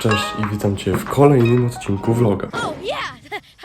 Cześć i witam Cię w kolejnym odcinku vloga.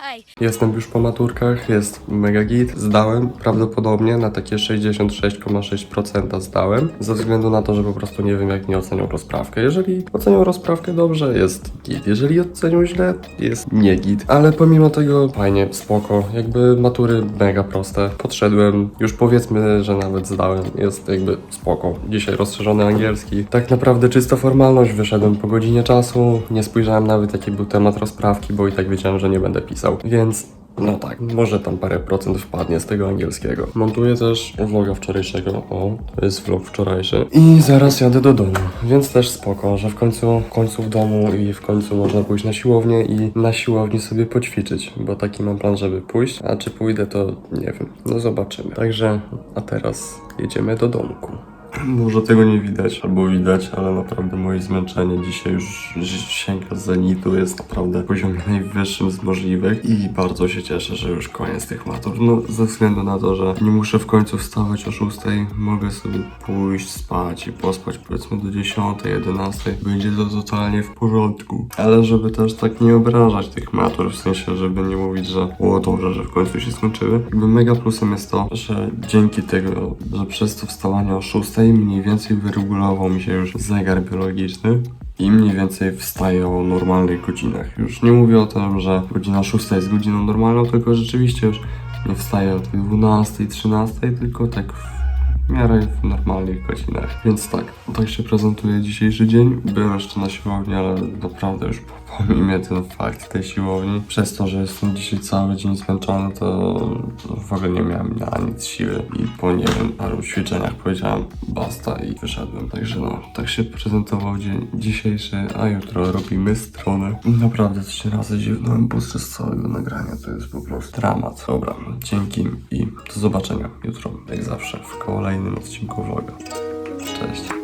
Hi. Jestem już po maturkach, jest mega git. Zdałem prawdopodobnie na takie 66,6% zdałem. Ze względu na to, że po prostu nie wiem jak nie ocenią rozprawkę. Jeżeli ocenią rozprawkę dobrze, jest git. Jeżeli ocenią źle, jest nie git. Ale pomimo tego fajnie, spoko. Jakby matury mega proste. Podszedłem, już powiedzmy, że nawet zdałem. Jest jakby spoko. Dzisiaj rozszerzony angielski. Tak naprawdę czysta formalność. Wyszedłem po godzinie czasu. Nie spojrzałem nawet jaki był temat rozprawki, bo i tak wiedziałem, że nie będę pisał. Więc no tak, może tam parę procent wpadnie z tego angielskiego. Montuję też vloga wczorajszego. O, to jest vlog wczorajszy. I zaraz jadę do domu, więc też spoko, że w końcu, w końcu w domu i w końcu można pójść na siłownię i na siłowni sobie poćwiczyć, bo taki mam plan, żeby pójść. A czy pójdę, to nie wiem. No zobaczymy. Także, a teraz jedziemy do domku. Może tego nie widać, albo widać, ale naprawdę moje zmęczenie dzisiaj już sięga zenitu, jest naprawdę na poziomie najwyższym z możliwych i bardzo się cieszę, że już koniec tych matur. No, ze względu na to, że nie muszę w końcu wstawać o 6, mogę sobie pójść spać i pospać powiedzmy do 10, 11, będzie to totalnie w porządku. Ale żeby też tak nie obrażać tych matur, w sensie, żeby nie mówić, że o dobrze, że w końcu się skończyły. Jakby mega plusem jest to, że dzięki tego, że przez to wstawanie o 6 mniej więcej wyregulował mi się już zegar biologiczny i mniej więcej wstaję o normalnych godzinach. Już nie mówię o tym, że godzina 6 jest godziną normalną, tylko rzeczywiście już nie wstaję o tej 12, 13, tylko tak w miarę w normalnych godzinach. Więc tak, tak się prezentuje dzisiejszy dzień. Byłem jeszcze na siłowni, ale naprawdę już pomijmy ten fakt tej siłowni. Przez to, że jestem dzisiaj cały dzień zmęczony, to w ogóle nie miałem na nic siły i po nie wiem paru ćwiczeniach powiedziałem basta i wyszedłem. Także no, tak się prezentował dzień dzisiejszy, a jutro robimy stronę. Naprawdę trzy razy dziwnąłem podczas całego nagrania, to jest po prostu dramat. Dobra, dzięki i do zobaczenia jutro, jak zawsze, w kolejnym odcinku vloga. Cześć.